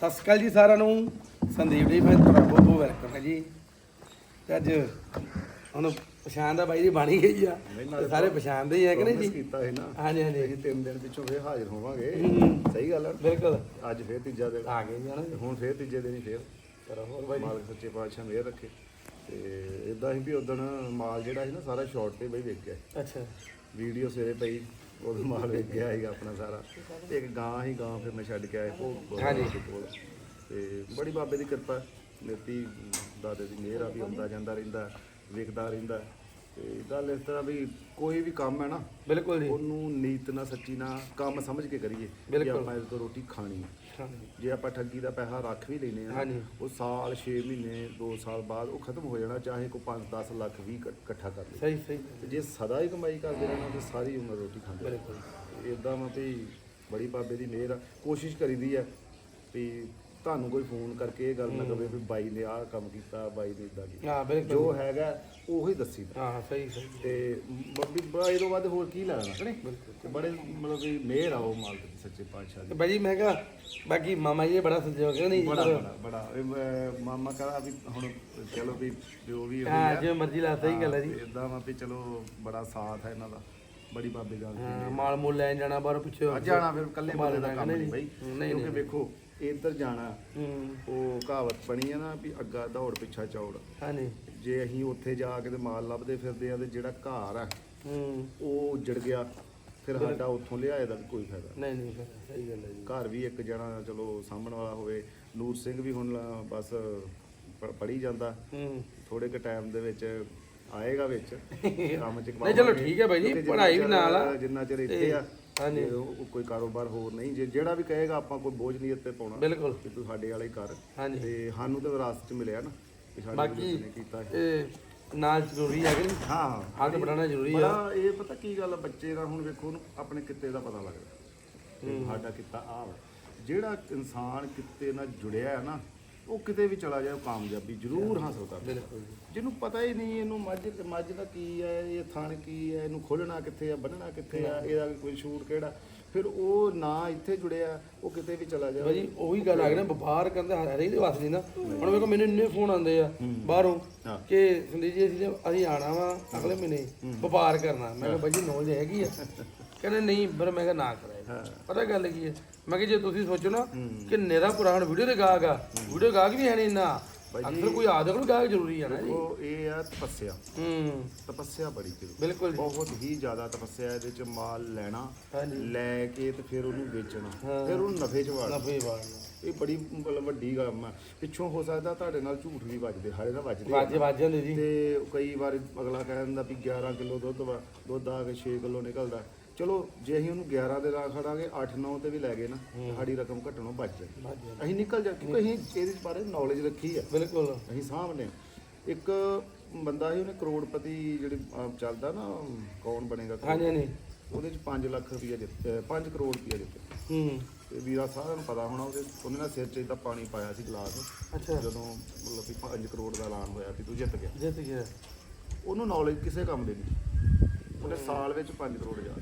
ਸਤਿ ਸ਼੍ਰੀ ਅਕਾਲ ਜੀ ਸਾਰਿਆਂ ਨੂੰ। ਸੰਦੀਪ ਜੀ ਮੈਂ ਤੁਹਾਡਾ ਬਹੁਤ ਬਹੁਤ ਵੈਲਕਮ ਹੈ ਜੀ। ਤੇ ਅੱਜ ਹੁਣ ਪਛਾਣ ਦਾ ਬਾਈ ਦੀ ਬਣ ਹੀ ਗਈ ਆ। ਤੇ ਸਾਰੇ ਪਛਾਣਦੇ ਹੀ ਆ ਕਿ ਨਹੀਂ ਜੀ? ਕੀਤਾ ਸੀ ਨਾ। ਹਾਂਜੀ ਹਾਂਜੀ। ਅਸੀਂ ਤਿੰਨ ਦਿਨ ਪਿੱਛੋਂ ਫੇਰ ਹਾਜ਼ਰ ਹੋਵਾਂਗੇ। ਹੂੰ। ਸਹੀ ਗੱਲ ਹੈ ਬਿਲਕੁਲ। ਅੱਜ ਫੇਰ ਤੀਜਾ ਦਿਨ। ਆ ਗਏ ਜੀ ਹਨਾ ਹੁਣ ਫੇਰ ਤੀਜੇ ਦਿਨ ਹੀ ਫੇਰ। ਚਲੋ ਹੋਰ ਬਾਈ ਜੀ। ਮਾਲਕ ਸੱਚੇ ਪਾਤਸ਼ਾਹ ਮਿਹਰ ਰੱਖੇ। ਤੇ ਇਦਾਂ ਹੀ ਵੀ ਉਦੋਂ ਮਾਲ ਜਿਹੜਾ ਸੀ ਨਾ ਸਾਰਾ ਸ਼ਾਰਟ ਤੇ ਬਈ ਵੇਖ ਗਿਆ ਅੱਛਾ। ਵੀਡੀਓ ਸਵੇਰੇ ਪਈ। ਉਦੋਂ ਮਾਲ ਵੇਖ ਗਿਆ ਸੀਗਾ ਆਪਣਾ ਸਾਰਾ ਤੇ ਇੱਕ ਗਾਂ ਹੀ ਗਾਂ ਫਿਰ ਮੈਂ ਛੱਡ ਕੇ ਆਇਆ ਉਹ ਹਾਂਜੀ। ਕੋਲ ਤੇ ਬੜੀ ਬਾਬੇ ਦੀ ਕਿਰਪਾ ਮੇਤੀ ਦਾਦੇ ਦੀ ਮਿਹਰ ਆ ਵੀ ਆਉਂਦਾ ਜਾਂਦਾ ਰਹਿੰਦਾ ਵੇਖਦਾ ਰਹਿੰਦਾ ਤੇ ਗੱਲ ਇਸ ਤਰ੍ਹਾਂ ਵੀ ਕੋਈ ਵੀ ਕੰਮ ਹੈ ਨਾ ਬਿਲਕੁਲ ਜੀ ਉਹਨੂੰ ਨੀਤ ਨਾਲ ਸੱਚੀ ਨਾਲ ਕੰਮ ਸਮਝ ਕੇ ਕਰੀਏ ਕਿ ਬਿਲਕੁਲ। ਆਪਾਂ ਇਸ ਤੋਂ ਰੋਟੀ ਖਾਣੀ ਹੈ। ਜੇ ਆਪਾਂ ਠੱਗੀ ਦਾ ਪੈਸਾ ਰੱਖ ਵੀ ਲੈਨੇ ਆ ਹਾਂਜੀ। ਉਹ ਸਾਲ 6 ਮਹੀਨੇ 2 ਸਾਲ ਬਾਅਦ ਉਹ ਖਤਮ ਹੋ ਜਾਣਾ ਚਾਹੇ ਕੋਈ 5-10 ਲੱਖ ਵੀ ਇਕੱਠ- ਇਕੱਠਾ ਕਰ ਲੇ ਸਹੀ ਸਹੀ। ਤੇ ਜੇ ਸਦਾ ਹੀ ਕਮਾਈ ਕਰਦੇ ਰਹਿਣਾ ਤੇ ਸਾਰੀ ਉਮਰ ਰੋਟੀ ਖਾਂਦੇ ਬਿਲਕੁਲ। ਇਦਾਂ ਵਾ ਵੀ ਬੜੀ ਬਾਬੇ ਦੀ ਮਿਹਰ ਆ। ਕੋਸ਼ਿਸ਼ ਕਰੀਦੀ ਆ ਵੀ ਤੁਹਾਨੂੰ ਕੋਈ ਫੋਨ ਕਰਕੇ ਇਹ ਗੱਲ ਨਾ ਕਵੇ ਵੀ ਬਾਈ ਨੇ ਆਹ ਕੰਮ ਕੀਤਾ ਬਾਈ ਨੇ ਇਦਾਂ ਕੀਤਾ। ਹਾਂ ਬਿਲਕੁਲ। ਜੋ ਹੈਗਾ ਉਹੀ ਦੱਸੀ ਹਾਂ ਸਹੀ ਸਹੀ। ਤੇ ਬੱਬੀ ਬੜਾ ਇਹਦੋਂ ਬਾਅਦ ਹੋਰ ਕੀ ਲੈਣਾ ਕਿ ਨਹੀਂ? ਤੇ ਬੜੇ ਮਤਲਬ ਵੀ ਮਿਹਰ ਆ ਉਹ ਮਾਲਕ ਦੀ ਸੱਚੇ ਪਾਤਸ਼ਾਹ ਤੇ ਦੀ ਜੀ ਮੈਂ ਕਿਹਾ ਬਾਕੀ ਮਾਮਾ ਜੀ ਇਹ ਬੜਾ ਸੰਜੋਗ ਹੈ ਨਹੀਂ? ਬੜਾ ਬੜਾ ਬੜਾ। ਇਹ ਮੈਂ- ਮਾਮਾ ਕਹਦਾ ਵੀ ਹੁਣ ਚਲੋ ਵੀ ਜੋ ਵੀ ਹਾਂ ਜਿਵੇਂ ਮਰਜ਼ੀ ਲਾ ਸਹੀ ਗੱਲ ਹੈ ਜੀ। ਇਦਾਂ ਵਾ ਵੀ ਚਲੋ ਬੜਾ ਸਾਥ ਹੈ ਇਹਨਾਂ ਦਾ। ਬੜੀ ਬਾਬੇ ਗੱਲ ਦੀ ਹਾਂ, ਮਾਲ ਮੂਲ ਲੈਣ ਜਾਣਾ ਬਾਹਰ ਪਿੱਛੇ ਆ ਜਾਣਾ ਫਿਰ ਕੱਲੇ ਬੰਦੇ ਦਾ ਕੰਮ ਨਹੀਂ, ਬਈ ਨਹੀਂ, ਕਿਉਂਕਿ ਵੇਖੋ ਇੱਧਰ ਜਾਣਾ ਹੂੰ। ਉਹ ਕਹਾਵਤ ਬਣੀ ਆ ਨਾ ਵੀ ਅੱਗਾ ਦੌੜ ਪਿੱਛਾ ਚੌੜ। ਹਾਂਜੀ। ਜੇ ਅਸੀਂ ਉੱਥੇ ਜਾ ਕੇ ਤੇ ਮਾਲ ਲੱਭਦੇ ਫਿਰਦੇ ਆ ਤੇ ਜਿਹੜਾ ਘਰ ਆ ਹੂੰ। ਉਹ ਉੱਜੜ ਗਿਆ ਫਿਰ ਸਾਡਾ ਉੱਥੋਂ ਲਿਆਏ ਦਾ ਕੋਈ ਫਾਇਦਾ ਨਹੀਂ। ਨਹੀਂ ਫਿਰ ਸਹੀ ਗੱਲ ਹੈ ਜੀ। ਘਰ ਵੀ ਇੱਕ ਜਣਾ ਚਲੋ ਸਾਂਭਣ ਵਾਲਾ ਹੋਵੇ ਨੂਰ ਸਿੰਘ ਵੀ ਹੁਣ ਲਾ- ਬਸ ਪੜੀ ਜਾਂਦਾ। ਹੂੰ। ਥੋੜੇ ਕੁ ਟਾਈਮ ਦੇ ਵਿੱਚ ਆਏਗਾ ਵਿੱਚ ਕੰਮ ਚ ਨਹੀਂ, ਚਲੋ ਠੀਕ ਹੈ ਬਾਈ ਜੀ, ਕਿਉਂਕਿ ਜਿੰਨਾ ਪੜ੍ਹਾਈ ਵੀ ਚਿਰ- ਨਾਲ ਆ। ਜਿੰਨਾ ਚਿਰ ਇੱਥੇ ਆ ਹਾਂਜੀ। ਤੇ ਉਹ ਕੋਈ ਕਾਰੋਬਾਰ ਹੋਰ ਨਹੀਂ ਜੇ ਜਿਹੜਾ ਵੀ ਕਹੇਗਾ ਆਪਾਂ ਕੋਈ ਬੋਝ ਨਹੀਂ ਇੱਥੇ ਪਾਉਣਾ। ਬਿਲਕੁਲ। ਕਿ ਤੂੰ ਸਾਡੇ ਵਾਲੇ ਹੀ ਕਰ। ਹਾਂਜੀ। ਤੇ ਸਾਨੂੰ ਤਾਂ ਵਿਰਾਸਤ ਚ ਮਿਲਿਆ ਨਾ। ਬਾਕੀ ਨੇ ਇਹ ਨਾਲ ਜ਼ਰੂਰੀ ਹੈ ਕਿ ਨਹੀਂ ਹਾਂ। ਹਾਂ ਹੱਥ ਬਣਾਉਣਾ ਜ਼ਰੂਰੀ ਆ। ਬੜਾ ਇਹ ਪਤਾ ਕੀ ਗੱਲ ਆ ਬੱਚੇ ਦਾ ਹੁਣ ਵੇਖੋ ਉਹਨੂੰ ਆਪਣੇ ਕਿੱਤੇ ਦਾ ਪਤਾ ਲੱਗਦਾ। ਸਾਡਾ ਕਿੱਤਾ ਆ ਵਾ। ਜਿਹੜਾ ਇਨਸਾਨ ਕਿੱਤੇ ਨਾਲ ਜੁੜਿਆ ਹੈ ਨਾ ਉਹ ਕਿਤੇ ਵੀ ਚਲਾ ਜਾਏ ਉਹ ਕਾਮਯਾਬੀ ਜ਼ਰੂਰ ਹਾਸਲ ਕਰਦਾ ਬਿਲਕੁਲ ਜੀ। ਜਿਹਨੂੰ ਪਤਾ ਹੀ ਨਹੀਂ ਇਹਨੂੰ ਮੱਝ ਮੱਝ ਦਾ ਕੀ ਹੈ ਇਹ ਥਣ ਕੀ ਹੈ ਇਹਨੂੰ ਖੋਲਣਾ ਕਿੱਥੇ ਆ ਬੰਨਣਾ ਕਿੱਥੇ ਆ ਇਹਦਾ ਕੋਈ ਸ਼ੂਟ ਕਿਹੜਾ। ਫਿਰ ਉਹ ਨਾ ਇੱਥੇ ਜੁੜਿਆ ਉਹ ਕਿਤੇ ਵੀ ਚਲਾ ਜਾਏ ਭਾਜੀ ਉਹੀ ਗੱਲ ਆ ਗਈ ਨਾ ਵਪਾਰ ਕਰਦੇ ਹਰੇਕ ਦੇ ਵਾਸ ਨਹੀਂ ਨਾ। ਹੁਣ ਵੇਖੋ ਮੈਨੂੰ ਇੰਨੇ ਫੋਨ ਆਉਂਦੇ ਆ ਬਾਹਰੋਂ। ਕਿ ਸੰਦੀਪ ਜੀ ਅਸੀਂ ਅਸੀਂ ਆਣਾ ਵਾ ਅਗਲੇ ਮਹੀਨੇ ਵਪਾਰ ਕਰਨਾ। ਮੈਂ ਕਿਹਾ ਭਾਜੀ ਨੌਲੇਜ ਹੈਗੀ ਆ। ਕਹਿੰਦੇ ਨਹੀਂ ਪਰ ਮੈਂ ਕਿਹਾ ਨਾ ਕਰਾਇਆ ਪਤਾ ਗੱਲ ਕੀ ਹੈ ਮੈਂ ਕਿਹਾ ਜੇ ਤੁਸੀਂ ਸੋਚੋ ਨਾ ਕਿ ਨੇਰਾ ਪੁਰਾਣ ਵੀਡੀਓ ਦੇ ਗਾਹਕ ਆ ਵੀਡੀਓ ਗਾਹਕ ਵੀ ਹੈ ਨਹੀਂ ਨਾ ਅਕਸਰ ਕੋਈ ਆਦਕ ਨੂੰ ਗਾਹਕ ਜ਼ਰੂਰੀ ਆ ਨਾ ਜੀ। ਉਹ ਇਹ ਆ ਤਪੱਸਿਆ। ਹੂੰ। ਤਪੱਸਿਆ ਬੜੀ ਜ਼ਰੂਰੀ ਬਿਲਕੁਲ ਜੀ। ਬਹੁਤ ਹੀ ਜ਼ਿਆਦਾ ਤਪੱਸਿਆ ਇਹਦੇ ਚ ਮਾਲ ਲੈਣਾ ਹਾਂਜੀ। ਲੈ ਕੇ ਤੇ ਫਿਰ ਉਹਨੂੰ ਵੇਚਣਾ ਫਿਰ ਉਹਨੂੰ ਨਫੇ ਚ ਵਾੜਨਾ। ਨਫੇ ਵਾਲਣਾ ਇਹ ਬੜੀ ਮਤਲਬ ਵੱਡੀ ਗੱਲ ਆ। ਪਿੱਛੋਂ ਹੋ ਸਕਦਾ ਤੁਹਾਡੇ ਨਾਲ ਝੂਠ ਵੀ ਵੱਜਦੇ ਹਾਲੇ ਨਾ ਵੱਜਦੇ। ਆ। ਵਾਜੇ ਵਾਜੇ ਹੁੰਦੇ ਜੀ। ਤੇ ਕਈ ਵਾਰ ਅਗਲਾ ਕਹਿ ਦਿੰਦਾ ਵੀ 11 ਕਿਲੋ ਦੁੱਧ ਵਾ ਦੁੱਧ ਆ ਕੇ 6 ਕਿਲੋ ਨਿਕਲਦਾ। ਚਲੋ ਜੇ ਅਸੀਂ ਉਹਨੂੰ 11 ਦੇ ਨਾਲ ਖੜਾਂਗੇ 8 9 ਤੇ ਵੀ ਲੈ ਗਏ ਨਾ ਤੇ ਸਾਡੀ ਰਕਮ ਘਟਣੋਂ ਬਚ ਵਾਜੇ ਅਸੀਂ ਨਿਕਲ ਜਾ ਕਿਉਂਕਿ ਅਸੀਂ ਇਹਦੇ ਬਾਰੇ ਨੌਲੇਜ ਰੱਖੀ ਆ। ਬਿਲਕੁਲ। ਅਸੀਂ ਸਾਹਮਣੇ ਇੱਕ ਬੰਦਾ ਸੀ ਉਹਨੇ ਕਰੋੜਪਤੀ ਜਿਹੜੇ ਚੱਲਦਾ ਨਾ ਕੌਣ ਬਣੇਗਾ ਹਾਂਜੀ ਹਾਂਜੀ। ਉਹਦੇ ਚ 5 ਲੱਖ ਰੁਪਏ ਜਿੱਤੇ 5 ਕਰੋੜ ਰੁਪਏ ਜਿੱਤੇ ਹੂੰ। ਤੇ ਵੀਰਾ ਸਾਰਿਆਂ ਨੂੰ ਪਤਾ ਹੋਣਾ ਉਹਦੇ ਉਹਨੇ ਨਾ ਸਿਰ 'ਚ ਇਦਾਂ ਪਾਣੀ ਪਾਇਆ ਸੀ ਗਲਾਸ। ਅੱਛਾ। ਜਦੋਂ ਮਤਲਬ ਵੀ 5 ਕਰੋੜ ਦਾ ਐਲਾਨ ਹੋਇਆ ਵੀ ਤੂੰ ਜਿੱਤ ਗਿਆ। ਜਿੱਤ ਗਿਆ। ਉਹਨੂੰ ਨੌਲੇਜ ਕਿਸੇ ਕੰਮ ਦੀ ਨਹੀਂ। ਉਹਨੇ ਸਾਲ ਵਿੱਚ 5 ਕਰੋੜ ਜਾ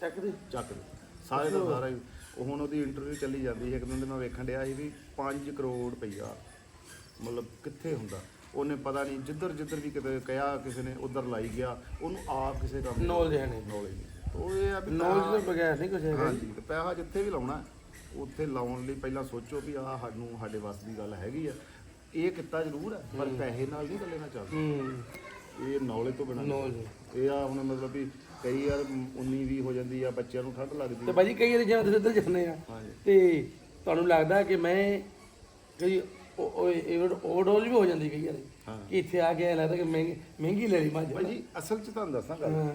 ਚੱਕ ਦੇ ਚੱਕ ਦੇ ਸਾਰੇ ਦਾ ਸਾਰਾ ਹੀ ਉਹ ਹੁਣ ਉਹਦੀ ਇੰਟਰਵਿਊ ਚੱਲੀ ਜਾਂਦੀ ਸੀ ਇੱਕ ਦਿਨ ਤੇ ਮੈਂ ਵੇਖਣ ਡਿਆ ਸੀ ਵੀ 5 ਕਰੋੜ ਰੁਪਈਆ ਮਤਲਬ ਕਿੱਥੇ ਹੁੰਦਾ? ਉਹਨੇ ਪਤਾ ਨਹੀਂ ਜਿੱਧਰ ਜਿੱਧਰ ਵੀ ਕਿਤੇ ਕਿਹਾ ਕਿਸੇ ਨੇ ਉਧਰ ਲਾਈ ਗਿਆ ਉਹਨੂੰ ਆਪ ਕਿਸੇ ਕੰਮ ਨੌਲੇਜ ਹੈ ਨਹੀਂ। ਨੌਲੇਜ ਨਹੀਂ। ਉਹ ਇਹ ਆ ਵੀ ਨੌਲੇਜ ਤੋਂ ਬਗੈਰ ਨਹੀਂ ਕੁਝ ਹੈਗਾ। ਹਾਂਜੀ ਤੇ ਪੈਸਾ ਜਿੱਥੇ ਵੀ ਲਾਉਣਾ ਉੱਥੇ ਲਾਉਣ ਲਈ ਪਹਿਲਾਂ ਸੋਚੋ ਵੀ ਆਹ ਸਾਨੂੰ ਸਾਡੇ ਵੱਸ ਦੀ ਗੱਲ ਹੈਗੀ ਆ। ਇਹ ਕਿੱਤਾ ਜ਼ਰੂਰ ਹੈ ਪਰ ਪੈਸੇ ਨਾਲ ਨਹੀਂ ਗੱਲੇ ਨਾਲ ਚੱਲਦਾ ਹੂੰ। ਇਹ ਨੌਲੇਜ ਤੋਂ ਬਿਨਾਂ ਇਹ ਆ ਹੁਣ ਮਤਲਬ ਵੀ ਕਈ ਯਾਰ 19 ਵੀ ਹੋ ਜਾਂਦੀ ਆ ਬੱਚਿਆਂ ਨੂੰ ਠੰਡ ਲੱਗਦੀ ਤੇ ਆ। ਭਾਜੀ ਕਈ ਵਾਰੀ ਜਿਵੇਂ ਤੁਸੀਂ ਇੱਧਰ ਜਾਂਦੇ ਆ ਹਾਂਜੀ। ਤੇ ਤੁਹਾਨੂੰ ਲੱਗਦਾ ਕਿ ਮੈਂ ਕਈ ਓਵਰਡੋਜ਼ ਵੀ ਹੋ ਜਾਂਦੀ ਕਈ ਵਾਰੀ ਕਿ ਇੱਥੇ ਆ ਕੇ ਐਂ ਲੱਗਦਾ ਕਿ ਮਹਿੰਗੀ ਮਹਿੰਗੀ ਲੈ ਲਈ ਮੱਝ ਭਾਜੀ ਅਸਲ 'ਚ ਤੁਹਾਨੂੰ ਦੱਸਾਂ ਗੱਲ। ਹਾਂ।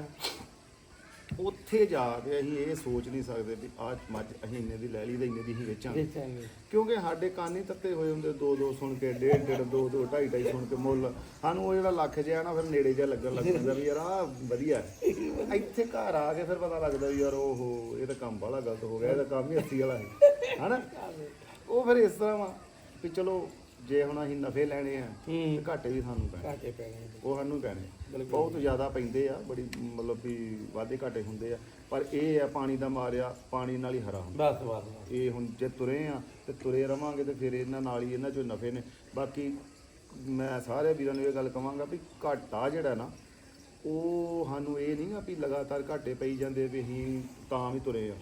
ਉੱਥੇ ਜਾ ਕੇ ਅਸੀਂ ਇਹ ਸੋਚ ਨਹੀਂ ਸਕਦੇ ਵੀ ਆਹ ਮੱਝ ਅਸੀਂ ਇੰਨੇ ਦੀ ਲੈ ਲਈ ਤੇ ਇੰਨੇ ਦੀ ਹੀ ਵੇਚਾਂਗੇ। ਵੇਚਾਂਗੇ। ਕਿਉਂਕਿ ਸਾਡੇ ਕੰਨ ਹੀ ਤੱਤੇ ਹੋਏ ਹੁੰਦੇ ਦੋ ਦੋ ਸੁਣ ਕੇ ਡੇਢ ਡੇਢ ਦੋ ਦੋ ਢਾਈ ਢਾਈ ਸੁਣ ਕੇ ਮੁੱਲ। ਸਾਨੂੰ ਉਹ ਜਿਹੜਾ ਲੱਖ ਜਿਹਾ ਨਾ ਫਿਰ ਨੇੜੇ ਜਿਹਾ ਲੱਗਣ ਲੱਗ ਪੈਂਦਾ ਵੀ ਯਾਰ ਆ ਵਧੀਆ ਹੈ। ਇੱਥੇ ਘਰ ਆ ਕੇ ਫਿਰ ਪਤਾ ਲੱਗਦਾ ਵੀ ਯਾਰ ਓਹੋ ਇਹ ਤਾਂ ਕੰਮ ਬੜਾ ਗਲਤ ਹੋ ਗਿਆ ਇਹਦਾ ਕੰਮ ਹੀ ਅੱਸੀ ਵਾਲਾ ਹੈ। ਹਨਾ? ਉਹ ਫਿਰ ਇਸ ਤਰ੍ਹਾਂ ਵਾ ਵੀ ਚਲੋ ਜੇ ਹੁਣ ਅਸੀਂ ਨਫੇ ਲੈਣੇ ਆ ਤੇ ਘਾਟੇ ਵੀ ਸਾਨੂੰ ਪੈਣੇ। ਘਾਟੇ ਪੈਣੇ ਉਹ ਸਾਨੂੰ ਪੈਣੇ ਬਹੁਤ ਜ਼ਿਆਦਾ ਪੈਂਦੇ ਆ ਬੜੀ ਮਤਲਬ ਵੀ ਵਾਧੇ ਘਾਟੇ ਹੁੰਦੇ ਆ ਪਰ ਇਹ ਆ ਪਾਣੀ ਦਾ ਮਾਰਿਆ ਪਾਣੀ ਨਾਲ ਹੀ ਹਰਾ ਹੁੰਦਾ। ਬਸ ਬਸ ਇਹ ਹੁਣ ਜੇ ਤੁਰੇ ਆ ਤੇ ਤੁਰੇ ਰਵਾਂਗੇ ਤੇ ਫਿਰ ਇਹਨਾਂ ਨਾਲ ਹੀ ਇਹਨਾਂ ਚੋਂ ਨਫੇ ਨੇ। ਬਾਕੀ ਮੈਂ ਸਾਰੇ ਵੀਰਾਂ ਨੂੰ ਇਹ ਗੱਲ ਕਵਾਂਗਾ ਵੀ ਘਾਟਾ ਜਿਹੜਾ ਨਾ ਉਹ ਸਾਨੂੰ ਇਹ ਨਹੀਂ ਆ ਵੀ ਲਗਾਤਾਰ ਘਾਟੇ ਪਈ ਜਾਂਦੇ ਵੀ ਅਸੀਂ ਤਾਂ ਵੀ ਤੁਰੇ ਆ।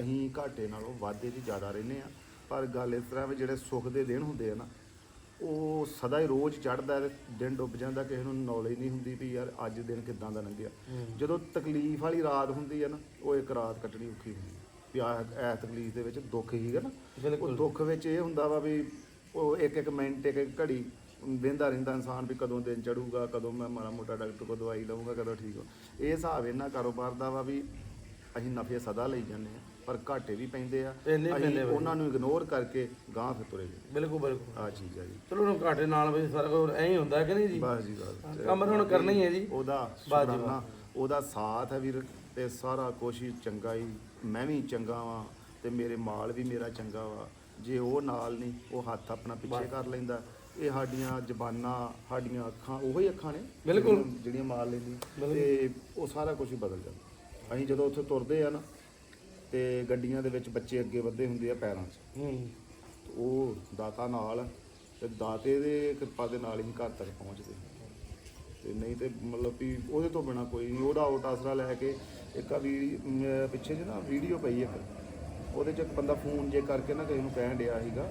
ਅਸੀਂ ਘਾਟੇ ਨਾਲੋਂ ਵਾਧੇ 'ਚ ਜ਼ਿਆਦਾ ਰਹਿੰਦੇ ਆ। ਪਰ ਗੱਲ ਇਸ ਤਰ੍ਹਾਂ ਵੀ ਜਿਹੜੇ ਸੁੱਖ ਦੇ ਦਿਨ ਹੁੰਦੇ ਆ ਨਾ ਉਹ ਸਦਾ ਹੀ ਰੋਜ਼ ਚੜਦਾ ਦਿਨ ਡੁੱਬ ਜਾਂਦਾ ਕਿਸੇ ਨੂੰ ਨੌਲੇਜ ਨਹੀਂ ਹੁੰਦੀ ਵੀ ਯਾਰ ਅੱਜ ਦਿਨ ਕਿੱਦਾਂ ਦਾ ਲੰਘਿਆ। ਜਦੋਂ ਤਕਲੀਫ ਵਾਲੀ ਰਾਤ ਹੁੰਦੀ ਆ ਨਾ ਉਹ ਇੱਕ ਰਾਤ ਕੱਟਣੀ ਔਖੀ ਹੁੰਦੀ ਆ। ਵੀ ਆਹ ਇਹ ਤਕਲੀਫ ਦੇ ਵਿੱਚ ਦੁੱਖ ਹੀਗਾ ਨਾ। ਉਹ ਦੁੱਖ ਵਿੱਚ ਇਹ ਹੁੰਦਾ ਵਾ ਵੀ ਉਹ ਇੱਕ ਇੱਕ ਮਿੰਟ ਇੱਕ ਇੱਕ ਘੜੀ ਵੇਂਦਾ ਰਹਿੰਦਾ ਇਨਸਾਨ ਵੀ ਕਦੋਂ ਦਿਨ ਚੜੂਗਾ ਕਦੋਂ ਮੈਂ ਮਾੜਾ ਮੋਟਾ ਡਾਕਟਰ ਕੋਲ ਦਵਾਈ ਲਵਾਂਗਾ ਕਦੋਂ ਠੀਕ ਹੋ। ਇਹ ਹਿਸਾਬ ਇਹਨਾਂ ਕਾਰੋਬਾਰ ਦਾ ਵਾ ਵੀ ਅਸੀਂ ਨਫੇ ਸਦਾ ਲਈ ਜਾਂਦੇ ਆ। ਪਰ ਘਾਟੇ ਵੀ ਪੈਂਦੇ ਆ। ਅਸੀਂ ਪੈਂਦੇ ਬਾਈ। ਉਹਨਾਂ ਨੂੰ ਇਗਨੋਰ ਕਰਕੇ ਗਾਂਹ ਫਿਰ ਤੁਰੇ ਜਾਂਦੇ। ਬਿਲਕੁਲ ਬਿਲਕੁਲ। ਆ ਚੀਜ਼ ਆ ਜੀ। ਚਲੋ ਹੁਣ ਘਾਟੇ ਨਾਲ ਵੀ ਸਾਰਾ ਕੁਝ ਐਂ ਹੀ ਹੁੰਦਾ ਕਿ ਨਹੀਂ ਜੀ? ਬਸ ਜੀ ਬਸ। ਕੰਮ ਹੁਣ ਕਰਨਾ ਹੀ ਹੈ ਜੀ। ਉਹਦਾ ਸ਼ੁਕਰਾਨਾ ਉਹਦਾ ਸਾਥ ਹੈ ਵੀਰ ਤੇ ਸਾਰਾ ਹੀ ਚੰਗਾ ਹੀ। ਮੈਂ ਵੀ ਚੰਗਾ ਵਾਂ ਤੇ ਮੇਰੇ ਮਾਲ ਵੀ ਮੇਰਾ ਚੰਗਾ ਵਾ। ਜੇ ਉਹ ਨਾਲ ਨਹੀਂ ਉਹ ਹੱਥ ਆਪਣਾ ਪਿੱਛੇ ਕਰ ਲੈਂਦਾ। ਇਹ ਸਾਡੀਆਂ ਜ਼ਬਾਨਾਂ ਸਾਡੀਆਂ ਅੱਖਾਂ ਉਹੋ ਹੀ ਅੱਖਾਂ ਨੇ ਬਿਲਕੁਲ। ਜਿਹੜੀਆਂ- ਜਿਹੜੀਆਂ ਮਾਲ ਲੈਂਦੀ। ਤੇ ਉਹ ਸਾਰਾ ਕੁਝ ਹੀ ਬਦਲ ਜਾਂਦਾ। ਅਸੀਂ ਜਦੋਂ ਉੱਥੇ ਤੁਰਦੇ ਆ ਨਾ ਤੇ ਗੱਡੀਆਂ ਦੇ ਵਿੱਚ ਬੱਚੇ ਅੱਗੇ ਵੱਧੇ ਹੁੰਦੇ ਆ ਪੈਰਾਂ 'ਚ। ਹੂੰ। ਉਹ ਦਾਤਾ ਨਾਲ ਤੇ ਦਾਤੇ ਦੇ ਕਿਰਪਾ ਦੇ ਨਾਲ ਹੀ ਘਰ ਤੱਕ ਪਹੁੰਚਦੇ। ਤੇ ਨਹੀਂ ਤੇ ਮਤਲਬ ਵੀ ਉਹਦੇ ਤੋਂ ਬਿਨਾ ਕੋਈ ਨਹੀਂ। ਉਹਦਾ ਓਟ ਆਸਰਾ ਲੈ ਕੇ ਇੱਕ ਆ ਵੀ ਪਿੱਛੇ ਜੇ ਨਾ ਵੀਡੀਓ ਪਈ ਇੱਕ। ਉਹਦੇ ਚ ਇੱਕ ਬੰਦਾ ਫੋਨ ਜੇ ਕਰਕੇ ਨਾ ਕਿਸੇ ਨੂੰ ਕਹਿਣ ਡਿਆ ਸੀਗਾ।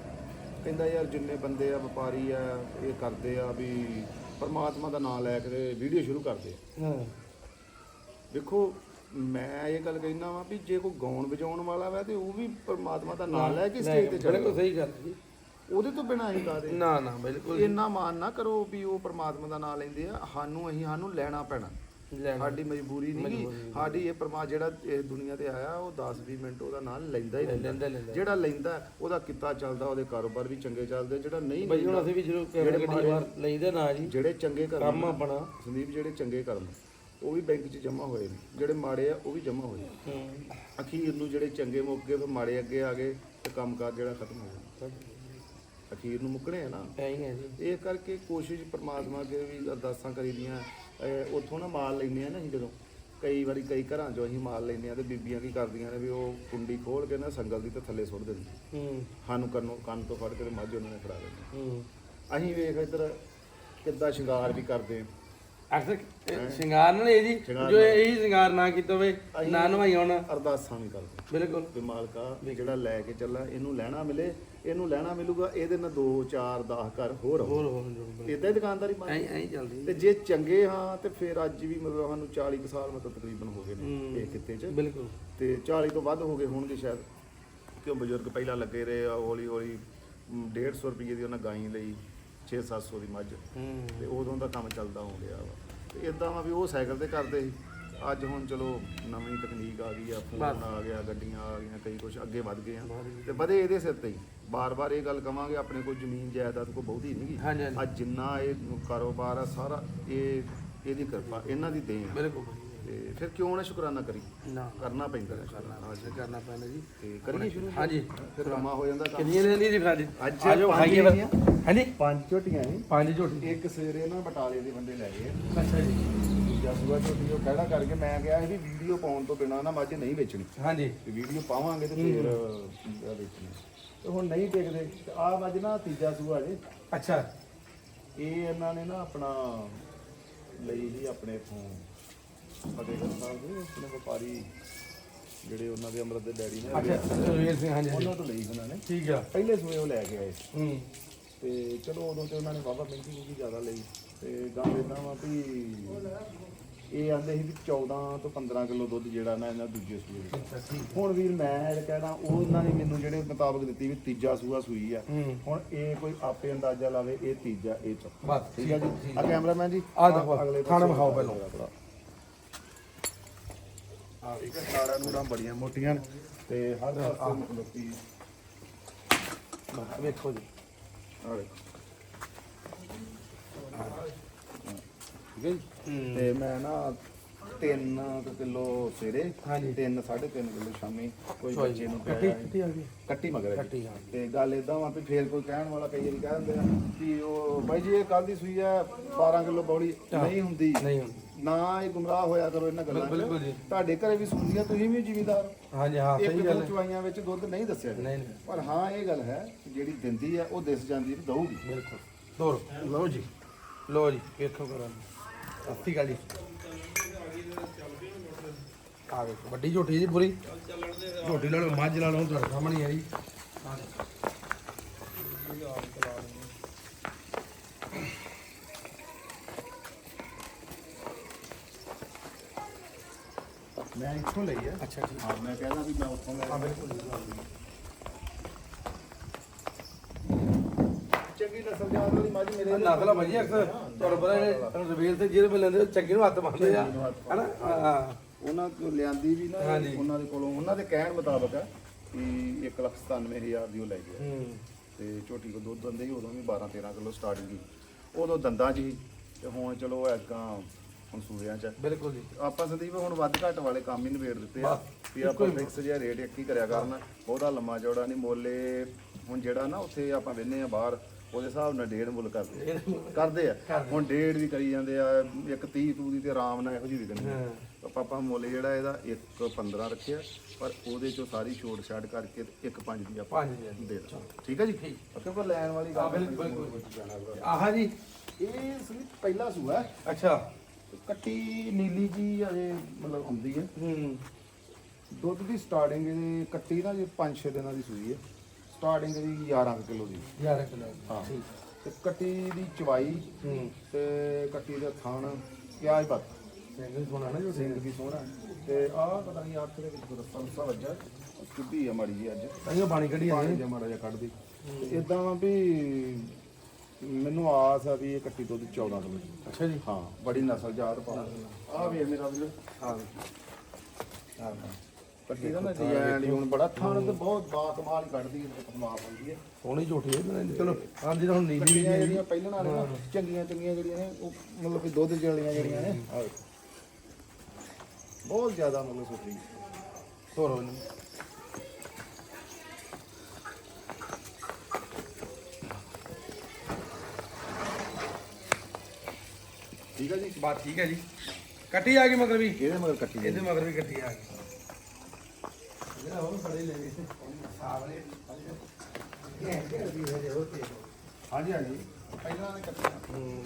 ਕਹਿੰਦਾ ਯਾਰ ਜਿੰਨੇ ਬੰਦੇ ਆ ਵਪਾਰੀ ਆ ਇਹ ਕਰਦੇ ਆ ਵੀ ਪਰਮਾਤਮਾ ਦਾ ਨਾਮ ਲੈ ਕੇ ਵੀਡੀਓ ਸ਼ੁਰੂ ਕਰਦੇ ਆ। ਹਾਂ। ਦੇਖੋ ਮੈਂ ਇਹ ਗੱਲ ਕਹਿਣਾ ਵਾਂ ਵੀ ਜੇ ਕੋਈ ਗਾਉਣ ਵਜਾਉਣ ਵਾਲਾ ਵਾ ਤੇ ਉਹ ਵੀ ਪਰਮਾਤਮਾ ਦਾ ਨਾਮ ਲੈ ਕੇ ਸਟੇਜ ਤੇ ਬਿਲਕੁਲ ਸਹੀ ਗੱਲ ਜੀ। ਉਹਦੇ ਤੋਂ ਬਿਨਾਂ ਹੀ ਕਾਦੇ ਨਾ ਨਾ ਬਿਲਕੁਲ ਇੰਨਾ ਮਾਨ ਨਾ ਕਰੋ ਵੀ ਉਹ ਪ੍ਰਮਾਤਮਾ ਦਾ ਨਾਮ ਲੈਂਦੇ ਆ। ਸਾਨੂੰ ਅਸੀਂ ਸਾਨੂੰ ਲੈਣਾ ਪੈਣਾ। ਲੈਣਾ। ਸਾਡੀ ਮਜਬੂਰੀ ਨਹੀਂ। ਸਾਡੀ ਇਹ ਪਰਮਾ ਜਿਹੜਾ ਇਸ ਦੁਨੀਆ ਤੇ ਆਇਆ ਉਹ 10-20 ਮਿੰਟ ਉਹਦਾ ਨਾਮ ਲੈਂਦਾ ਹੀ ਲੈਂਦਾ ਲੈਂਦਾ ਲੈਂਦਾ। ਜਿਹੜਾ ਲੈਂਦਾ ਉਹਦਾ ਕਿੱਤਾ ਚੱਲਦਾ ਉਹਦੇ ਕਾਰੋਬਾਰ ਵੀ ਚੰਗੇ ਚੱਲਦੇ ਜਿਹੜਾ ਨਹੀਂ ਬਈ ਹੁਣ ਲੈਂਦਾ, ਅਸੀਂ ਵੀ ਗੱਡੀ ਵਾਰ ਲਈਦਾ ਨਾ ਜੀ ਜਿਹੜੇ ਚੰਗੇ ਕਰਮ ਕੰਮ ਆਪਣਾ। ਸੰਦੀਪ ਜਿਹੜੇ ਚੰਗੇ ਕਰਮ ਉਹ ਵੀ ਬੈਂਕ 'ਚ ਜਮ੍ਹਾਂ ਹੋਏ ਨੇ। ਜਿਹੜੇ ਮਾੜੇ ਆ ਉਹ ਵੀ ਜਮ੍ਹਾਂ ਹੋਏ ਹੂੰ। ਅਖੀਰ ਨੂੰ ਜਿਹੜੇ ਚੰਗੇ ਮੁੱਕ ਗਏ ਫਿਰ ਮਾੜੇ ਅੱਗੇ ਆ ਗਏ ਤੇ ਕੰਮਕਾਰ ਜਿਹੜਾ ਖਤਮ ਹੋ ਜਾਂਦਾ ਅਖੀਰ ਨੂੰ ਮੁੱਕਣੇ ਆ ਨਾ। ਐਂ ਹੀ ਹੈ ਜੀ। ਇਹ ਕਰਕੇ ਕੋਸ਼ਿਸ਼ ਪ੍ਰਮਾਤਮਾ ਅੱਗੇ ਵੀ ਅਰਦਾਸਾਂ ਕਰੀਦੀਆਂ ਉੱਥੋਂ ਨਾ ਮਾਲ ਲੈਂਦੇ ਆ ਨਾ ਅਸੀਂ ਜਦੋਂ। ਕਈ ਵਾਰੀ ਕਈ ਘਰਾਂ ਚੋਂ ਅਸੀਂ ਮਾਲ ਲੈਂਦੇ ਆ ਤੇ ਬੀਬੀਆਂ ਕੀ ਕਰਦੀਆਂ ਨੇ ਵੀ ਉਹ ਕੁੰਡੀ ਖੋਲ ਕੇ ਨਾ ਸੰਗਲ ਦੀ ਤੇ ਥੱਲੇ ਸੁੱਟ ਦਿੰਦੀ। ਹੂੰ। ਸਾਨੂੰ ਕੰਨੋਂ ਕੰਨ ਤੋਂ ਫੜ ਕੇ ਤੇ ਮੱਝ ਉਹਨਾਂ ਨੇ ਫੜਾ ਦਿੰਦੀ। ਹੂੰ। ਅਸੀਂ ਵੇਖ ਇੱਧਰ ਕਿੱਦਾਂ ਸ਼ਿੰਗਾਰ ਵੀ ਕਰਦੇ ਆ। ਅਕਸਰ ਇਹ ਸ਼ਿੰਗਾਰ ਨਾਲ ਇਹ ਜੀ। ਜੋ ਇਹੀ ਸ਼ਿੰਗਾਰ ਨਾ ਕੀਤਾ ਹੋਵੇ ਨਾ ਨਵਾਈ ਆਉਣਾ ਅਰਦਾਸਾਂ ਵੀ ਕਰਦੇ ਬਿਲਕੁਲ। ਵੀ ਮਾਲਕਾ ਜਿਹੜਾ ਲੈ ਕੇ ਚੱਲਾ ਇਹਨੂੰ ਲੈਣਾ ਮਿਲੇ ਇਹਨੂੰ ਲੈਣਾ ਮਿਲੂਗਾ ਇਹਦੇ ਨਾਲ 2 4 10 ਘਰ ਹੋਰ। ਹੋਰ ਹੋਰ ਏਦਾਂ ਹੀ ਦੁਕਾਨਦਾਰੀ ਬਣ ਐਂ ਐਂ ਚੱਲਦੀ ਤੇ ਜੇ ਚੰਗੇ ਹਾਂ ਤੇ ਫਿਰ ਅੱਜ ਵੀ ਮਤਲਬ ਸਾਨੂੰ 40 ਕੁ ਸਾਲ ਮਤਲਬ ਤਕਰੀਬਨ ਹੋ ਗਏ ਨੇ ਇਹ ਕਿੱਤੇ 'ਚ। ਬਿਲਕੁਲ। ਤੇ 40 ਤੋਂ ਵੱਧ ਹੋ ਗਏ ਹੋਣਗੇ ਸ਼ਾਇਦ। ਕਿਉਂ ਬਜ਼ੁਰਗ ਪਹਿਲਾਂ ਲੱਗੇ ਰਹੇ ਆ ਹੌਲੀ ਹੌਲੀ 150 ਰੁਪਏ ਦੀ ਉਹਨਾਂ ਗਾਈ ਲਈ 6-700 ਦੀ ਮੱਝ। ਤੇ ਉਦੋਂ ਦਾ ਕੰਮ ਚੱਲਦਾ ਹੋ ਗਿਆ ਵਾ। ਤੇ ਇਦਾਂ ਵਾ ਵੀ ਉਹ ਸਾਈਕਲ ਤੇ ਕਰਦੇ ਸੀ। ਅੱਜ ਹੁਣ ਚਲੋ ਨਵੀਂ ਤਕਨੀਕ ਆ ਗਈ ਆ ਫੋਨ ਆ ਗਿਆ ਗੱਡੀਆਂ ਆ ਗਈਆਂ ਕਈ ਕੁਝ ਅੱਗੇ ਵੱਧ ਗਏ ਆ। ਤੇ ਵਧੇ ਇਹਦੇ ਸਿਰ ਤੇ ਹੀ। ਬਾਰ-ਬਾਰ ਇਹ ਗੱਲ ਕਵਾਂਗੇ ਆਪਣੇ ਕੋਲ ਜ਼ਮੀਨ ਜਾਇਦਾਦ ਕੋਈ ਬਹੁਤੀ ਨਹੀਂ ਅੱਜ ਜਿੰਨਾ ਇਹ ਕਾਰੋਬਾਰ ਆ ਸਾਰਾ ਇਹ ਇਹਦੀ ਕਿਰਪਾ ਇਹਨਾਂ ਦੀ ਦੇਣ। ਬਿਲਕੁਲ ਤੇ ਫਿਰ ਕਿਉਂ ਨਾ ਸ਼ੁਕਰਾਨਾ ਕਰੀ? ਨਾ। ਕਰਨਾ ਪੈਂਦਾ ਹੈ। ਕਰਨਾ ਕਰਨਾ ਪੈਂਦਾ ਜੀ। ਤੇ ਕਰੀਏ ਸ਼ੁਰੂ? ਹਾਂਜੀ ਫਿਰ ਕੰਮਾ ਹੋ ਜਾਂਦਾ ਕੰਮ। ਕਿੰਨੀਆਂ ਲੈਣੀ ਜੀ ਫਿਰ ਅੱਜ ਆ ਪੰਜ ਖਾਈਏ ਲੈਣੀਆਂ। ਹਾਂਜੀ? ਪੰਜ ਝੋਟੀਆਂ ਨੇ ਪੰਜ ਝੋਟੀ ਇੱਕ ਸਵੇਰੇ ਨਾ ਬਟਾਲੇ ਦੇ ਬੰਦੇ ਲੈ ਗਏ। ਅੱਛਾ ਜੀ। ਦੂਜਾ ਸੂਆ ਝੋਟੀ ਉਹ ਖੜਾ ਕਰਕੇ ਮੈਂ ਗਿਆ ਸੀ ਵੀ ਵੀਡੀਓ ਪਾਉਣ ਤੋਂ ਬਿਨਾ ਨਾ ਮੱਝ ਨਹੀਂ ਵੇਚਣੀ। ਹਾਂਜੀ ਤੇ ਵੀਡੀਓ ਪਾਵਾਂਗੇ ਤੇ ਫਿਰ ਵੇਚਣੀ। ਤੇ ਹੁਣ ਨਹੀਂ ਟਿਕਦੇ ਤੇ ਆਹ ਮੱਝ ਨਾ ਤੀਜਾ ਸੂਆ ਜੇ। ਅੱਛਾ। ਇਹ ਇਹਨਾਂ ਨੇ ਨਾ ਆਪਣਾ ਲਈ ਸੀ ਆਪਣੇ ਇਥੋਂ ਫਤਿਹਗੜ੍ਹ ਸਾਹਿਬ ਦੇ ਆਪਣੇ ਵਪਾਰੀ ਜਿਹੜੇ ਉਹਨਾਂ ਦੇ ਅੰਮ੍ਰਿਤ ਦੇ ਡੈਡੀ ਨੇ ਅੱਛਾ ਰਵੀਰ ਸਿੰਘ ਹਾਂਜੀ ਉਹਨਾਂ ਤੋਂ ਲਈ ਉਹਨਾਂ ਨੇ। ਠੀਕ ਆ। ਪਹਿਲੇ ਸੂਏ ਉਹ ਲੈ ਕੇ ਆਏ। ਹੂੰ। ਤੇ ਚਲੋ ਉਦੋਂ ਤੇ ਉਹਨਾਂ ਨੇ ਵਾਵਾ ਮਹਿੰਗੀ ਮਹਿੰਗੀ ਜ਼ਿਆਦਾ ਲਈ। ਤੇ ਗੱਲ ਇਦਾਂ ਵਾ ਵੀ ਇਹ ਆਂਦੇ ਸੀ ਵੀ 14 ਤੋਂ 15 ਕਿਲੋ ਦੁੱਧ ਜਿਹੜਾ ਨਾ ਇਹਨਾਂ ਦੂਜੇ ਸੂਏ ਵਿੱਚ। ਹੁਣ ਵੀਰ ਮੈਂ ਇਹ ਕਹਿਣਾ ਉਹ ਉਹਨਾਂ ਨੇ ਮੈਨੂੰ ਜਿਹੜੇ ਮੁਤਾਬਕ ਦਿੱਤੀ ਵੀ ਤੀਜਾ ਸੂਆ ਸੂਈ ਆ। ਹੁਣ ਇਹ ਕੋਈ ਆਪੇ ਅੰਦਾਜ਼ਾ ਲਾਵੇ ਇਹ ਤੀਜਾ ਇਹ ਚੌਥਾ। ਠੀਕ ਹੈ ਜੀ? ਆ ਕੈਮਰਾਮੈਨ ਜੀ? ਆਹ ਦੇਖੋ, ਅਗਲੇ ਖਾਣਾ ਵਿਖਾਓ ਪਹਿਲਾਂ। ਆ ਇੱਕ ਨਾੜਾਂ ਨੂੜਾਂ ਬੜੀਆਂ ਮੋਟੀਆਂ ਨੇ ਤੇ ਹਰ ਪਾਸੇ ਮਤਲਬ ਕਿ ਬਸ ਵੇਖੋ ਜੀ। ਆ ਦੇਖੋ ਠੀਕ ਹੈ ਜੀ? ਹੂੰ। ਤੇ ਮੈਂ ਨਾ 3 ਕਿਲੋ ਸਵੇਰੇ ਹਾਂਜੀ। 3 3.5 ਕਿਲੋ ਸ਼ਾਮੀ ਕੋਈ ਸੋਈ ਬੱਚੇ ਨੂੰ ਕੱਟੀ ਕੱਟੀ ਆ ਗਈ? ਕੱਟੀ ਮਗਰ ਆ ਗਈ। ਤੇ ਗੱਲ ਇਦਾਂ ਵਾ ਵੀ ਫੇਰ ਕੋਈ ਕਹਿਣ ਵਾਲਾ ਕਈ ਵਾਰੀ ਕਹਿ ਦਿੰਦੇ ਆ ਕਿ ਉਹ ਬਾਈ ਜੀ ਇਹ ਕੱਲ ਦੀ ਸੂਈ ਆ 12 ਕਿਲੋ ਬੌਲੀ ਨਹੀਂ ਹੁੰਦੀ। ਨਹੀਂ ਹੁੰਦੀ। ਨਾ ਇਹ ਗੁੰਮਰਾਹ ਹੋਇਆ ਕਰੋ ਇਹਨਾਂ ਗੱਲਾਂ ਬਿਲਕੁਲ ਜੀ। 'ਚ ਤੁਹਾਡੇ ਘਰੇ ਵੀ ਸੁਣਦੀਆਂ ਤੁਸੀਂ ਵੀ ਜ਼ਿਮੀਦਾਰ ਹਾਂਜੀ ਹਾਂ ਇੱਕ ਸਹੀ ਦੋ ਗੱਲ ਹੈ। ਚਵਾਈਆਂ ਵਿੱਚ ਦੁੱਧ ਨਹੀਂ ਦੱਸਿਆ ਜਾਂਦਾ। ਨਹੀਂ ਨਹੀਂ। ਪਰ ਹਾਂ ਇਹ ਗੱਲ ਹੈ ਕਿ ਜਿਹੜੀ ਦਿੰਦੀ ਆ ਉਹ ਦਿਸ ਜਾਂਦੀ ਵੀ ਦਊਗੀ। ਬਿਲਕੁਲ। ਲਓ ਜੀ। ਲਓ ਜੀ ਵੇਖੋ ਕਰਾਂ। ਅੱਤੀ ਗਾਲੀ ਆ ਵੇਖੋ ਵੱਡੀ ਝੋਟੀ ਜੀ ਪੂਰੀ। ਝੋਟੀ ਲਾ ਲਓ ਮੱਝ ਲਾ ਲਓ ਤੁਹਾਡੇ ਸਾਹਮਣੇ ਆ ਜੀ। ਆਹ ਦੇਖੋ। ਮੈਂ ਇੱਥੋਂ ਲਈ ਆ। ਅੱਛਾ ਜੀ। ਹਾਂ ਮੈਂ ਕਹਿੰਦਾ ਵੀ ਮੈਂ ਉੱਥੋਂ ਲੈ ਹਾਂ ਬਿਲਕੁਲ ਚੰਗੀ ਨਸਲ ਜਾਤ ਵਾਲੀ ਮੱਝ ਮੇਰੇ ਨਸਲਾ ਭਾਜੀ ਅਕਸਰ ਤੁਹਾਨੂੰ ਪਤਾ ਹੈ ਰਵੇਲ ਤੇ ਜਿਹੜੇ ਲੈਂਦੇ ਚੰਗੇ ਨੂੰ ਹੱਥ ਪਾਉਂਦੇ ਆ। ਹਨਾ? ਹਾਂ ਉਹਨਾਂ ਕੋਲ ਲਿਆਂਦੀ ਵੀ ਨਾ। ਉਹਨਾਂ ਦੇ ਕੋਲੋਂ ਉਹਨਾਂ ਦੇ ਕਹਿਣ ਮੁਤਾਬਕ ਹੈ ਕਿ 197000 ਦੀ ਉਹ ਲੈ ਗਿਆ ਹੂੰ। ਤੇ ਝੋਟੀ ਕੋ ਦੁੱਧ ਦਿੰਦੇ ਸੀ ਉਦੋਂ ਵੀ 12 13 ਕਿਲੋ ਸਟਾਰਟਿੰਗ ਸੀ। ਉਦੋਂ ਦੰਦਾਂ 'ਚ ਸੀ ਤੇ ਹੁਣ ਚਲੋ ਐਕਾਂ ਹੁਣ ਸੂਰਿਆਂ 'ਚ। ਬਿਲਕੁਲ ਜੀ। ਆਪਾਂ ਸੰਦੀਪ ਹੁਣ ਵੱਧ ਘੱਟ ਵਾਲੇ ਕੰਮ ਹੀ ਨਿਬੇੜ ਦਿੱਤੇ ਆ ਵੀ ਆਪਾਂ ਫਿਕਸ ਜਿਹਾ ਰੇਟ ਇੱਕ ਹੀ ਕਰਿਆ ਕਰਨਾ। ਬਹੁਤਾ ਲੰਮਾ ਚੌੜਾ ਨਹੀਂ ਮੋਲੇ ਹੁਣ ਜਿਹੜਾ ਨਾ ਉੱਥੇ ਆਪਾਂ ਵੇਨੇ ਆ ਬਾਹਰ ਉਹਦੇ ਹਿਸਾਬ ਨਾਲ ਡੇਢ ਮੁੱਲ ਕਰਦੇ ਆ। ਕਰਦੇ ਆ। ਹੁਣ ਡੇਢ ਵੀ ਕਰੀ ਜਾਂਦੇ ਆ ਇੱਕ 30 ਤੂ ਦੀ ਤੇ ਆਰਾਮ ਨਾਲ ਇਹੋ ਜਿਹੀ ਵਿਕਣੀ ਆ। ਆਪਾਂ ਆਪਾਂ ਮੁੱਲ ਜਿਹੜਾ ਇਹਦਾ 1.15 ਰੱਖਿਆ ਪਰ ਉਹਦੇ ਚੋਂ ਸਾਰੀ ਛੋਟ ਛਾੜ ਕਰਕੇ ਤੇ 1.5 ਦੀ ਆਪਾਂ ਪੰਜ ਜੀ ਦੇ ਦਾਂ ਠੀਕ ਹੈ ਜੀ? ਕਿਉਂਕਿ ਲੈਣ ਵਾਲੀ ਗੱਲ ਬਿਲਕੁਲ ਆਹ ਜੀ ਇਹ ਸੰਦੀਪ ਪਹਿਲਾ ਸੂਆ। ਹੈ। ਅੱਛਾ। ਕੱਟੀ ਨੀਲੀ ਜੀ ਅਜੇ ਮਤਲਬ ਹੁੰਦੀ ਹੈ। ਹੂੰ। ਦੁੱਧ ਦੀ ਸਟਾਰਟਿੰਗ ਇਹਦੀ ਕੱਟੀ ਨਾ ਜੇ 5-6 ਦਿਨਾਂ ਦੀ ਸੂਈ ਹੈ। ਸਟਾਰਟਿੰਗ ਦੀ 11 ਕਿਲੋ ਦੀ। 11 ਕਿਲੋ ਹਾਂ। ਠੀਕ। ਤੇ ਕੱਟੀ ਦੀ ਚਵਾਈ ਹੂੰ। ਤੇ ਕੱਟੀ ਦਾ ਥਣ ਪਿਆਜ ਪੱਤ ਸਿੰਘ ਸੋਣਾ ਨਾ ਜੋ। ਸਿੰਘ ਵੀ ਸੋਹਣਾ। ਤੇ ਆਹ ਪਤਾ ਨਹੀਂ ਅੱਖ ਦੇ ਵਿੱਚ ਕੋਈ ਸੰਸਾ ਵੱਜਾ ਕਿੱਡੀ ਆ ਮਾੜੀ ਜੀ ਅੱਜ। ਤਾਂ ਪਾਣੀ ਕੱਢੀ ਜਾਂਦੇ ਮਾੜਾ ਜਿਹਾ ਕੱਢਦੀ। ਤੇ ਇਦਾਂ ਵੀ ਮੈਨੂੰ ਆਸ ਆ ਵੀ ਇਹ ਕੱਟੀ ਦੁੱਧ 14 ਕਿਲੋ। ਅੱਛਾ ਜੀ। ਹਾਂ ਬੜੀ ਨਸਲ ਜਾਤ ਪਾ। ਆ ਵੇਖ ਮੇਰਾ ਵੀਰ। ਹਾਂ ਹਾਂ ਕੱਟੀ ਦਾ ਨਾ ਡਿਜ਼ਾਈਨ ਹੁਣ ਬੜਾ ਥਾਣ ਤੇ ਬਹੁਤ ਬਾ ਕਮਾਲ ਹੀ ਕੱਢਦੀ ਹੈ ਕਮਾ ਪਾਉਂਦੀ ਹੈ। ਸੋਹਣੀ ਝੋਟੀ ਹੈ ਨਾ ਚਲੋ ਹਾਂ ਜਿਹੜਾ ਹੁਣ ਨੀਲੀ ਵੀ ਜਿਹੜੀਆਂ ਪਹਿਲਾਂ ਨਾਲ ਨਾ ਚੰਗੀਆਂ ਚੰਗੀਆਂ ਜਿਹੜੀਆਂ ਨੇ ਉਹ ਮਤਲਬ ਕਿ ਦੁੱਧ ਜਿਹੜੀਆਂ ਜਿਹੜੀਆਂ ਨੇ। ਬਹੁਤ ਜ਼ਿਆਦਾ ਮਤਲਬ ਤੋਰੋ ਇਹਨੂੰ ਠੀਕ ਹੈ ਜੀ? ਬਾਤ ਠੀਕ ਹੈ ਜੀ। ਕੱਟੀ ਆ ਗਈ ਮਗਰ ਵੀ? ਇਹਦੇ ਮਗਰ ਕੱਟੀ ਇਹਦੇ ਮਗਰ ਵੀ ਕੱਟੀ ਆ ਗਈ। ਜਿਹੜਾ ਉਹ ਬੜੇ ਲੈ ਗਏ ਸਾਵਲੇ ਇਹ ਕਿਹੜੀ ਹੈ ਜੋ ਤੇ ਹਾਂਜੀ ਹਾਂਜੀ। ਪਹਿਲਾਂ ਨੇ ਕੱਟੀਆਂ ਹੂੰ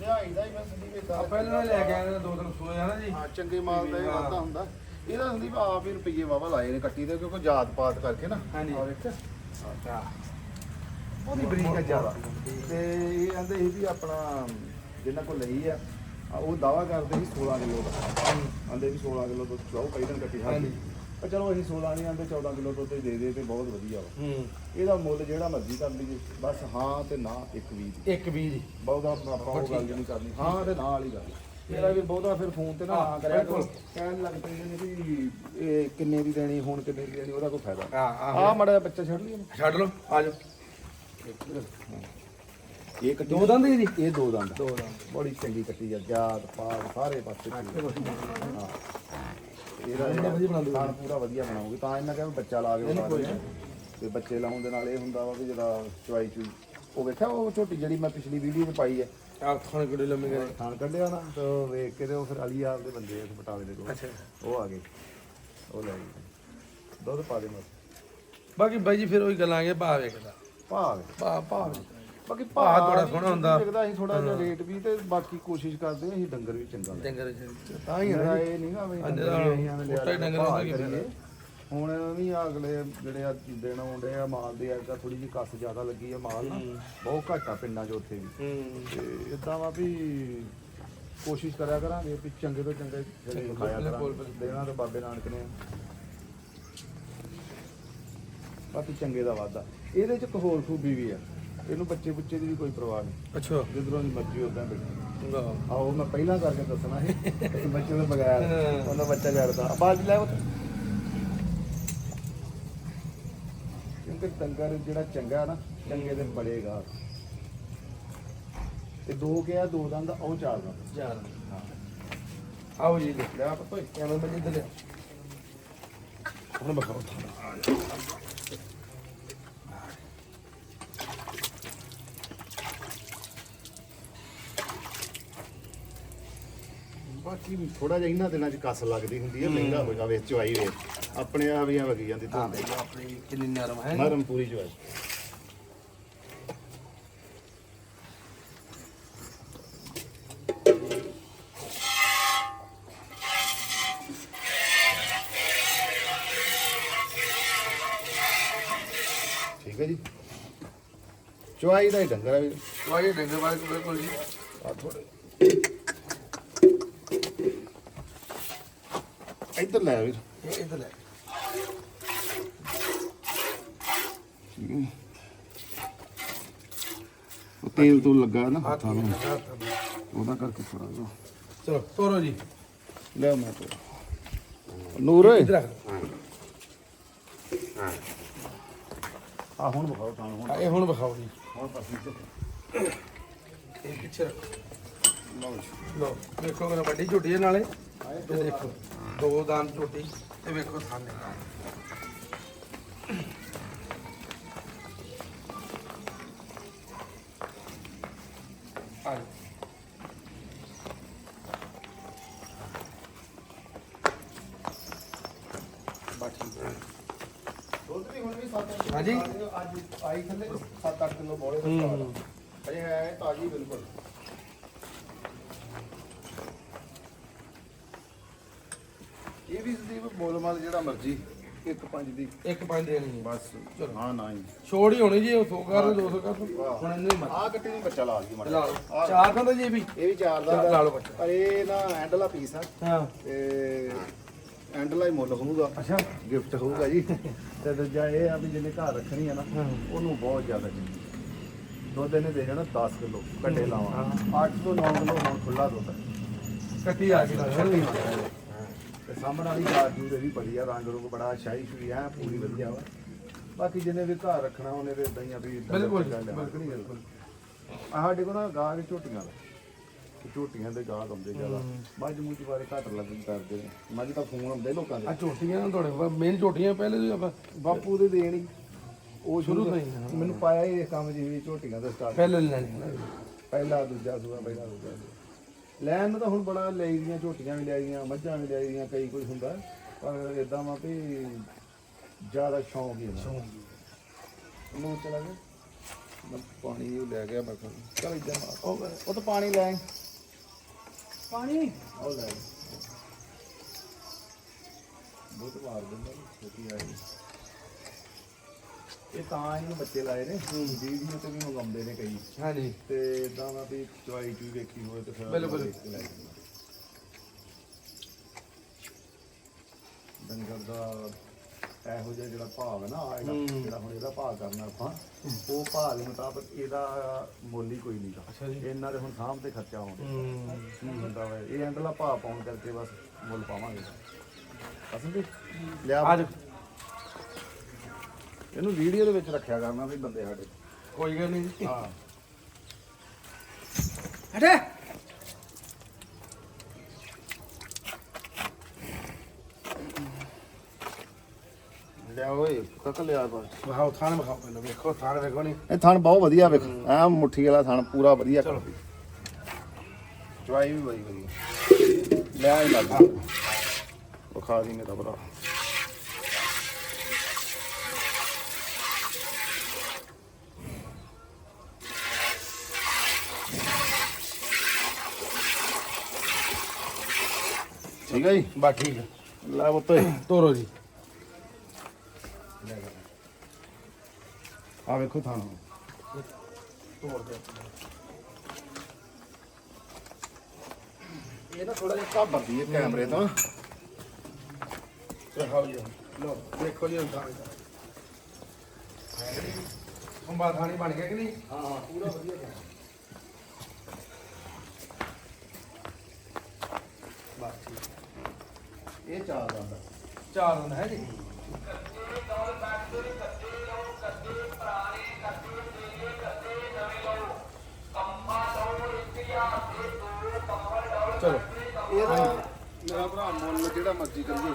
ਲਿਆਈ ਦਾ ਹੀ ਮੈਂ ਸੰਦੀਪ ਇਹ ਆ ਪਹਿਲਾਂ ਲੈ ਕੇ ਆਏ ਨੇ ਦੋ ਦਿਨ ਸੋਏ ਆ ਨਾ ਜੀ। ਹਾਂ ਚੰਗੇ ਮਾਲ ਦਾ ਇਹ ਵਾਧਾ ਹੁੰਦਾ। ਇਹਦਾ ਸੰਦੀਪ ਆਪ ਹੀ ਰੁਪਈਏ ਵਾਵਾ ਲਾਏ ਨੇ ਕੱਟੀ ਦੇ ਕਿਉਂਕਿ ਜਾਤ ਪਾਤ ਕਰਕੇ ਨਾ। ਹਾਂਜੀ। ਉਹਦੀ ਬਰੀਕ ਹੈ ਜ਼ਿਆਦਾ। ਤੇ ਇਹ ਕਹਿੰਦੇ ਸੀ ਵੀ ਆਪਣਾ ਜਿੰਨਾ ਕੋਲ ਲਈ ਆ ਆ ਉਹ ਦਾਵਾ ਕਰਦੇ ਸੀ 16 ਕਿਲੋ ਦਾ। ਆਂਦੇ ਵੀ 16 ਕਿਲੋ ਦੁੱਧ ਕਈ ਦਿਨ ਕੱਟੀ ਖਾਦੀ ਪਰ ਚਲੋ ਅਸੀਂ 16 ਨਹੀਂ ਆਂਦੇ 14 ਕਿਲੋ ਦੁੱਧ ਦੇ ਦੇ ਤੇ ਬਹੁਤ ਵਧੀਆ ਵਾ। ਹੂੰ। ਇਹਦਾ ਮੁੱਲ ਜਿਹੜਾ ਮਰਜ਼ੀ ਕਰ ਲਈਏ ਬਸ ਹਾਂ ਤੇ ਨਾ ਇੱਕ ਵੀ ਦੀ। ਇੱਕ ਵੀ ਜੀ ਬਹੁਤਾ ਆਪਾਂ ਉਹ ਗੱਲ ਨਹੀਂ ਕਰਨੀ ਹਾਂ ਤੇ ਨਾ ਵਾਲੀ ਗੱਲ। ਮੇਰਾ ਵੀ ਬਹੁਤਾ ਫਿਰ ਫੋਨ ਤੇ ਨਾ ਨਾ ਕਰਿਆ ਕਰੋ। ਕਹਿਣ ਲੱਗ ਪੈਂਦੇ ਨੇ ਵੀ ਇਹ ਕਿੰਨੇ ਦੀ ਦੇਣੀ ਹੁਣ ਕਿੰਨੇ ਦੀ ਦੇਣੀ ਉਹਦਾ ਕੋਈ ਫਾਇਦਾ। ਆ ਆ ਆ ਮੜਾ ਬੱਚਾ ਛੱਡ ਲਈਏ। ਛੱਡ ਲਓ ਆ ਜਾਓ। ਇਹ ਕੱਟੀ ਦੋ ਦੰਦ ਜੀ ਇਹ ਦੋ ਦੰਦ ਦੋ ਦੰਦ। ਬੜੀ ਚੰਗੀ ਕੱਟੀ ਆ ਜਾਤ ਪਾਗ ਸਾਰੇ ਪਾਸੇ ਹਾਂ ਇਹਦਾ ਇਹਦਾ ਵਧੀਆ ਬਣਾ ਦਿਓ। ਖਾਣ ਪੂਰਾ ਵਧੀਆ ਬਣਾਉਗੇ ਤਾਂ ਇਹਨਾਂ ਕਹਿੰਦਾ ਬੱਚਾ ਲਾ ਕੇ ਬਣਾ ਆ। ਤੇ ਬੱਚੇ ਲਾਉਣ ਦੇ ਨਾਲ ਇਹ ਹੁੰਦਾ ਵਾ ਵੀ ਜਿਹੜਾ ਚਵਾਈ ਚੂਈ ਉਹ ਵੇਖਿਆ ਉਹ ਛੋਟੀ ਜਿਹੜੀ ਮੈਂ ਪਿਛਲੀ ਵੀਡੀਓ 'ਚ ਪਾਈ ਹੈ ਆ ਖਾਣ ਕਿਹੜੇ ਲੰਮੇ ਕਰੇ ਖਾਣ ਕੱਢਿਆ ਨਾ ਤੇ ਵੇਖ ਕੇ ਤੇ ਉਹ ਫਿਰ ਅਲੀ ਆਪ ਦੇ ਬੰਦੇ ਆ ਇਸ ਬਟਾਲੇ ਦੇ ਕੋਲ। ਉਹ ਆ ਗਏ। ਉਹ ਲੈ ਗਏ। ਦੁੱਧ ਪਾ ਦੇ ਮਤ ਬਾਕੀ ਬਾਈ ਜੀ ਫਿਰ ਉਹੀ ਗੱਲਾਂ ਆਗੇ ਭਾਅ ਵੇਖਦਾ। ਪਾ ਦੇ ਭਾਅ ਭਾਅ ਬਾਕੀ ਭਾਅ ਬੜਾ ਸੋਹਣਾ ਹੁੰਦਾ। ਲੱਗਦਾ ਅਸੀਂ ਥੋੜਾ ਜਿਹਾ ਰੇਟ ਵੀ ਤੇ ਬਾਕੀ ਕੋਸ਼ਿਸ਼ ਕਰਦੇ ਹਾਂ ਅਸੀਂ ਡੰਗਰ ਵੀ ਚੰਗਾ ਲੈ। ਡੰਗਰ ਤਾਂ ਹੀ ਨਾ ਇਹ ਨਹੀਂ ਨਾ ਵੀ ਅੱਜ ਡੰਗਰ ਅਸੀਂ ਐਵੇਂ ਲਿਆ ਛੋਟਾ ਹੀ ਡੰਗਰ ਭਾਅ ਹੁੰਦਾ ਕੀ ਕਰੀਏ। ਹੁਣ ਵੀ ਅਗਲੇ ਜਿਹੜੇ ਆ ਦਿਨ ਆਉਂਦੇ ਆ ਮਾਲ ਦੇ ਆ ਥੋੜੀ ਜਿਹੀ ਕੱਸ ਜ਼ਿਆਦਾ ਲੱਗੀ ਆ ਮਾਲ। ਨਾ ਬਹੁਤ ਘੱਟ ਆ ਪਿੰਡਾਂ 'ਚ ਉੱਥੇ ਵੀ। ਹੂੰ। ਤੇ ਇਦਾਂ ਵਾ ਵੀ ਕੋਸ਼ਿਸ਼ ਕਰਿਆ ਕਰਾਂਗੇ ਵੀ ਚੰਗੇ ਤੋਂ ਚੰਗੇ ਜਿਹੜੇ ਖਾਇਆ ਕਰਾਂਗੇ। ਦੇਣਾ ਤਾਂ ਬਾਬੇ ਨਾਨਕ ਨੇ। ਆ। ਬਾਕੀ ਚੰਗੇ ਦਾ ਵਾਦਾ ਇਹਦੇ 'ਚ ਇੱਕ ਹੋਰ ਖੂਬੀ ਵੀ ਆ। ਇਹਨੂੰ ਬੱਚੇ ਬੁੱਚੇ ਦੀ ਵੀ ਕੋਈ ਪਰਵਾਹ ਨਹੀਂ। ਅੱਛਾ। ਜਿੱਧਰੋਂ ਦੀ ਮਰਜ਼ੀ ਉਦਾਂ ਬੈਠੀ। ਲਓ ਆਓ ਮੈਂ ਪਹਿਲਾਂ ਕਰਕੇ ਦੱਸਣਾ ਹੈ ਬੱਚੇ ਤੋਂ ਬਗੈਰ ਉਹਨਾਂ ਬੱਚਾ ਕਰਦਾ ਬਾਜ ਲੈ ਉਹ ਕਿਉਂਕਿ ਡੰਗਰ ਜਿਹੜਾ ਚੰਗਾ ਨਾ ਚੰਗੇ ਦੇ ਬੜੇਗਾ ਤੇ ਦੋ ਗਿਆ ਦੋ ਦੰਦ ਉਹ ਚਾਰ ਦੰਦ। ਚਾਰ ਹਾਂ। ਆਓ ਜੀ ਲੈ। ਲਿਆ ਪਤੋਏ ਕੈਮਰਾ ਮੈਂ ਇੱਧਰ ਲਿਆ ਹੁਣ ਬਖਾਓ ਬਾਕੀ ਥੋੜਾ ਜਿਹਾ ਇਹਨਾਂ ਦਿਨਾਂ 'ਚ ਕਸ ਲੱਗਦੀ ਹੁੰਦੀ ਹੈ। ਮਹਿੰਗਾ ਹੋ ਜਾਵੇ ਚੁਆਈ ਵੇ ਆਪਣੇ ਆਪ ਹੀ ਆ ਵਗੀ ਜਾਂਦੀ ਹਾਂ ਆਪਣੀ ਕਿੰਨੀ ਨਰਮ ਹੈ। ਨਰਮ ਪੂਰੀ ਚੁਆਈ ਠੀਕ ਹੈ ਜੀ। ਚੁਆਈ ਦਾ ਹੀ ਡੰਗਰ ਹੈ ਵੀ। ਵਾਹੀ ਡੰਗੇ ਵਾਲੇ ਬਿਲਕੁਲ ਜੀ। ਆ ਥੋੜੇ ਇੱਧਰ ਲੈ ਵੀਰ। ਇਹ ਇਧਰ ਲੈ। ਉਹ ਤੇਲ ਤੋਂ ਲੱਗਾ ਨਾ ਹੱਥ ਨੂੰ। ਉਹਦਾ ਕਰਕੇ ਥੋੜਾ ਜਿਹਾ ਚਲੋ ਤੋਰੋ ਜੀ। ਲੈ ਮੈਂ ਤੋਂ ਨੂਰ ਇਧਰ ਰੱਖ ਆ ਹੁਣ ਬਖਾਓ ਤਾਂ ਹੁਣ। ਇਹ ਹੁਣ ਵਿਖਾਓ ਜੀ। ਹੁਣ ਪਸੀ ਤੇ ਇਹ ਪਿੱਛੇ ਰੱਖੋ। ਲਓ ਜੀ। ਲੋ ਵੇਖੋ ਮੇਰਾ ਵੱਡੀ ਝੋਟੀ ਨਾਲੇ। ਇਹ ਦੇਖੋ ਦੋ ਦਾਨ ਝੋਟੀ ਤੇ ਵੇਖੋ ਥਾਨੇ ਆ ਜਾਓ। ਬਸ ਠੀਕ ਹੈ। ਦੁੱਧ ਵੀ ਹੁਣ ਵੀ 7 ਹਾਂਜੀ। ਅੱਜ ਆਈ ਥੱਲੇ 7-8 ਕਿਲੋ ਬੋਲੇ ਦਾ ਹੂੰ। ਸਟਾਰਟ ਅਜੇ ਹੈ ਤਾਜੀ ਬਿਲਕੁਲ ਇਹ ਵੀ ਸਦੀਪ ਮੁੱਲ ਮਲ ਜਿਹੜਾ ਮਰਜ਼ੀ 1.5 ਦੀ। ਇੱਕ ਪੰਜ ਦੇਣੀ ਹੈ ਬਸ ਚਲੋ। ਹਾਂ ਨਾ ਹੀ ਛੋੜ ਹੀ ਹੋਣੀ ਜੀ 100 ਕਰ 200 ਕਰ। ਹੁਣ ਇਹਨੇ ਮਤ ਆ ਗੱਟੀ ਨੂੰ ਬੱਚਾ ਲਾ ਲਈ ਲਾ ਮਾੜਾ ਲਓ ਚਾਰ ਦਾ ਜੀ ਵੀ। ਇਹ ਵੀ ਚਾਰ ਦਾ। ਲਾ ਲਓ ਬੱਚਾ। ਪਰ ਇਹ ਨਾ ਐਂਡਲਾ ਪੀਸ ਆ। ਹਾਂ। ਤੇ ਐਂਡਲਾ ਹੀ ਮੁੱਲ ਹੋਊਗਾ। ਅੱਛਾ। ਗਿਫਟ ਹੋਊਗਾ ਜੀ। ਤੇ ਦੂਜਾ ਇਹ ਆ ਵੀ ਜਿਹਨੇ ਘਰ ਰੱਖਣੀ ਆ ਨਾ। ਉਹਨੂੰ ਬਹੁਤ ਜ਼ਿਆਦਾ ਚਾਹੀਦੀ ਦੁੱਧ ਇਹਨੇ ਦੇ ਜਾਣਾ 10 ਕਿਲੋ ਘੱਟੇ ਲਾਵਾਂ ਹਾਂ। 8 ਤੋਂ 9 ਕਿਲੋ ਹੁਣ ਖੁੱਲਾ ਦੁੱਧ। ਹੈ। ਕੱਟੀ ਆ ਗਈ। ਛੱਡੀ ਤੇ ਸਾਹਮਣੇ ਵਾਲੀ ਗਾਜ ਨੂੰ ਵੀ ਬੜੀ ਆ ਰੰਗ ਰੂਪ ਬੜਾ ਸ਼ਾਹੀ ਸ਼ੁਰੀ ਆ ਪੂਰੀ ਵਧੀਆ ਵਾ। ਬਾਕੀ ਜਿਹਨੇ ਵੀ ਘਰ ਰੱਖਣਾ ਉਹਨੇ ਤੇ ਇਦਾਂ ਹੀ ਆ ਵੀ ਬਿਲਕੁਲ। ਬਿਲਕੁਲ ਬਿਲਕੁਲ। ਆ ਸਾਡੇ ਕੋਲ ਨਾ ਗਾਹ ਦੇ ਝੋਟੀਆਂ ਦਾ ਝੋਟੀਆਂ ਦੇ ਗਾਹ ਆਉਂਦੇ ਜ਼ਿਆਦਾ। ਮੱਝ ਮੂਝ ਬਾਰੇ ਘੱਟ ਲੱਗਣ ਕਰਦੇ ਨੇ। ਮੱਝ ਤਾਂ ਫੋਨ ਆਉਂਦੇ ਲੋਕਾਂ ਆ ਦੇ ਝੋਟੀਆਂ ਨਾ ਤੁਹਾਡੇ ਮੇਨ ਝੋਟੀਆਂ ਪਹਿਲੇ ਤੋਂ ਆਪਾਂ ਬਾਪੂ ਦੇ ਦੇਣ ਹੀ। ਉਹ ਸ਼ੁਰੂ ਤੋਂ ਹੀ, ਹਾਂ। ਮੈਨੂੰ ਪਾਇਆ ਹੀ ਇਹ ਕੰਮ ਜਿਵੇਂ ਝੋਟੀਆਂ ਦਾ ਸਟਾਰਟ ਪਹਿਲੇ ਲੈਣੇ ਪਹਿਲਾ ਦੂਜਾ ਸੂਆ ਪਹਿਲਾ ਦੂਜਾ। ਲੈਣ ਨੂੰ ਤਾਂ ਹੁਣ ਬੜਾ ਲੈ ਦੀਆਂ ਝੋਟੀਆਂ ਵੀ ਲੈ ਦੀਆਂ ਮੱਝਾਂ ਵੀ ਲੈ ਦੀਆਂ ਕਈ ਕੁਝ ਹੁੰਦਾ। ਪਰ ਇਦਾਂ ਵਾ ਵੀ ਜ਼ਿਆਦਾ ਸ਼ੌਂਕ ਹੀ ਹੁੰਦਾ। ਉਹਨੂੰ ਚਲਾ ਗਿਆ ਮੈਂ ਪਾਣੀ ਵੀ ਲੈ ਗਿਆ ਮੈਂ ਕਿਹਾ ਚਲ ਇਦਾਂ ਉਹ ਉਹ ਤਾਂ ਪਾਣੀ ਲੈ। ਪਾਣੀ? ਉਹ ਲੈ। ਬਹੁਤ ਮਾਰ ਦਿੰਦਾ ਨਾ, ਛੋਟੀ ਆਈ ਇਹ ਤਾਂ ਇਹਨੂੰ ਬੱਚੇ ਲਾਏ ਨੇ। ਵੀਡੀਓ ਤੇ ਵੀ ਮੰਗਾਉਂਦੇ ਨੇ ਕਈ। ਹਾਂਜੀ। ਤੇ ਇਦਾਂ ਦਾ ਵੀ ਚਵਾਈ ਚੂਈ ਵੇਖੀ ਹੋਵੇ ਤੇ ਫਿਰ ਬਿਲਕੁਲ। ਦੇਖ ਕੇ ਲੈ ਜਾਂਦਾ। ਡੰਗਰ ਦਾ ਇਹੋ ਜਿਹਾ ਜਿਹੜਾ ਭਾਵ ਹੈ ਨਾ ਆਹ ਹੂੰ। ਜਿਹੜਾ ਹੁਣ ਇਹਦਾ ਭਾਅ ਕਰਨਾ ਆਪਾਂ ਉਹ ਭਾਅ ਦੇ ਮੁਤਾਬਕ ਇਹਦਾ ਮੁੱਲ ਹੀ ਕੋਈ ਅੱਛਾ ਜੀ। ਇਹਨਾਂ ਦੇ ਹੁਣ ਸਾਂਭ ਤੇ ਖਰਚਾ ਆਉਂਦਾ। ਹੂੰ। ਕੀ ਹੁੰਦਾ ਵਾ ਇਹ ਅੰਦਰਲਾ ਭਾਅ ਪਾਉਣ ਕਰਕੇ ਬਸ ਮੁੱਲ ਪਾਵਾਂਗੇ। ਅਸਲ ਵੀ ਲਿਆ। ਆ ਜਾਓ। ਇਹਨੂੰ ਵੀਡੀਓ ਦੇ ਵਿੱਚ ਰੱਖਿਆ ਕਰਨਾ ਵੀ ਬੰਦੇ ਸਾਡੇ। ਕੋਈ ਗੱਲ ਨਹੀਂ ਹਾਂ। ਹਟੇ ਲਿਆ ਓਏ ਕੱਕ ਲਿਆ ਬਸ ਵਿਖਾਓ ਥਾਣ ਵਿਖਾਓ ਪਹਿਲਾਂ ਵੇਖੋ ਥਾਣ ਵੇਖੋ ਨਹੀਂ ਇਹ ਥਣ ਬਹੁਤ ਵਧੀਆ ਵੇਖ ਐ ਮੁੱਠੀ ਵਾਲਾ ਥਣ ਪੂਰਾ ਵਧੀਆ ਚਲੋ। ਚਵਾਈ ਵੀ ਬੜੀ ਵਧੀਆ। ਲੈ ਹੀ। ਲੱਗ ਵਿਖਾ ਦੀ ਮੇਰਾ ਭਰਾ। ਠੀਕ ਹੈ ਜੀ? ਬਸ ਠੀਕ ਲੈ ਬੁੱਤੇ ਤੋਰੋ ਜੀ। ਆ ਵੇਖੋ ਥਣ ਤੋੜ ਦੇ ਇਹ ਨਾ ਥੋੜਾ ਜਿਹਾ ਘਾਬਰਦੀ ਹੈ ਕੈਮਰੇ ਤੋਂ। ਵਿਖਾਓ ਜੀ ਲੋ ਵੇਖੋ ਜੀ ਹੁਣ ਥਾਣ ਕੰਬਾ ਥਾਣੀ ਬਣ ਗਿਆ ਕਿ ਨਹੀਂ? ਹਾਂ ਹਾਂ ਪੂਰਾ ਵਧੀਆ। ਬਸ ਠੀਕ ਇਹ ਚਾਰ ਦਾ ਚਾਰ ਦਿਨ ਹੈ ਜੀ। ਚਲੋ। ਇਹਦਾ ਮੇਰਾ ਭਰਾ ਮੁੱਲ ਜਿਹੜਾ ਮਰਜ਼ੀ ਕਰੀਏ।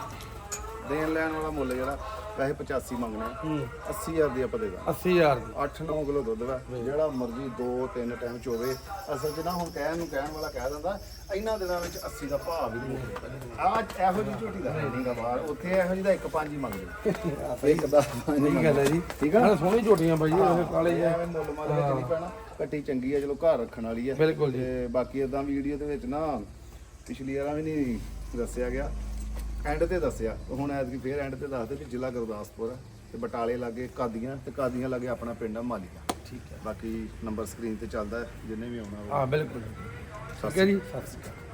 ਦੇਣ ਲੈਣ ਵਾਲਾ ਮੁੱਲ ਜਿਹੜਾ। ਪੈਸੇ 85 ਮੰਗਣੇ ਹੂੰ। 80000 ਦੀ ਆਪਾਂ ਦੇ ਦਾਂਗੇ। 80000 ਦੀ। 8-9 ਕਿਲੋ ਦੁੱਧ ਵਾ ਜਿਹੜਾ ਮਰਜ਼ੀ 2-3 ਟਾਈਮ ਚੋਵੇ ਅਸਲ 'ਚ ਨਾ ਹੁਣ ਕਹਿਣ ਨੂੰ ਕਹਿਣ ਵਾਲਾ ਕਹਿ ਦਿੰਦਾ ਇਹਨਾਂ ਦਿਨਾਂ ਵਿੱਚ 80 ਦਾ ਭਾਅ ਵੀ ਨਹੀਂ ਆ ਇਹੋ ਜਿਹੀ ਝੋਟੀ ਦਾ ਨਹੀਂਗਾ ਬਾਹਰ। ਉੱਥੇ ਇਹੋ ਜਿਹੀ ਦਾ ਇੱਕ ਪੰਜ ਹੀ ਮੰਗਦੇ ਇੱਕ ਦਾ ਠੀਕ ਗੱਲ ਹੈ ਜੀ। ਠੀਕ ਆ ਸੋਹਣੀ ਝੋਟੀਆਂ ਬਾਈ ਇਹ ਕਾਲੇ ਜਿਹੇ ਐਵੇਂ ਮੁੱਲ ਮਾਲ ਵਿੱਚ ਨਹੀਂ ਪੈਣਾ। ਕੱਟੀ ਚੰਗੀ ਆ ਚਲੋ ਘਰ ਰੱਖਣ ਵਾਲੀ ਆ। ਬਿਲਕੁਲ ਜੀ। ਤੇ ਬਾਕੀ ਇਦਾਂ ਵੀਡੀਓ ਦੇ ਵਿੱਚ ਨਾ ਪਿਛਲੀ ਵਾਰਾਂ ਵੀ ਨਹੀਂ ਦੱਸਿਆ ਗਿਆ। ਐਂਡ ਤੇ ਦੱਸਿਆ। ਹੁਣ ਐਤਕੀ ਫੇਰ ਐਂਡ ਤੇ ਦੱਸਦੇ ਵੀ ਜ਼ਿਲ੍ਹਾ ਗੁਰਦਾਸਪੁਰ ਆ ਤੇ ਬਟਾਲੇ ਲਾਗੇ ਕਾਦੀਆਂ ਤੇ ਕਾਦੀਆਂ ਲਾਗੇ ਆਪਣਾ ਪਿੰਡ ਆ ਮਾਲੀਆ। ਠੀਕ ਹੈ। ਬਾਕੀ ਨੰਬਰ ਸਕਰੀਨ ਤੇ ਚੱਲਦਾ ਹੈ, ਜਿਹਨੇ ਵੀ ਆਉਣਾ ਹੋਵੇ ਹਾਂ ਬਿਲਕੁਲ। ਠੀਕ ਹੈ ਜੀ। ਸਤਿ ਸ਼੍ਰੀ ਅਕਾਲ।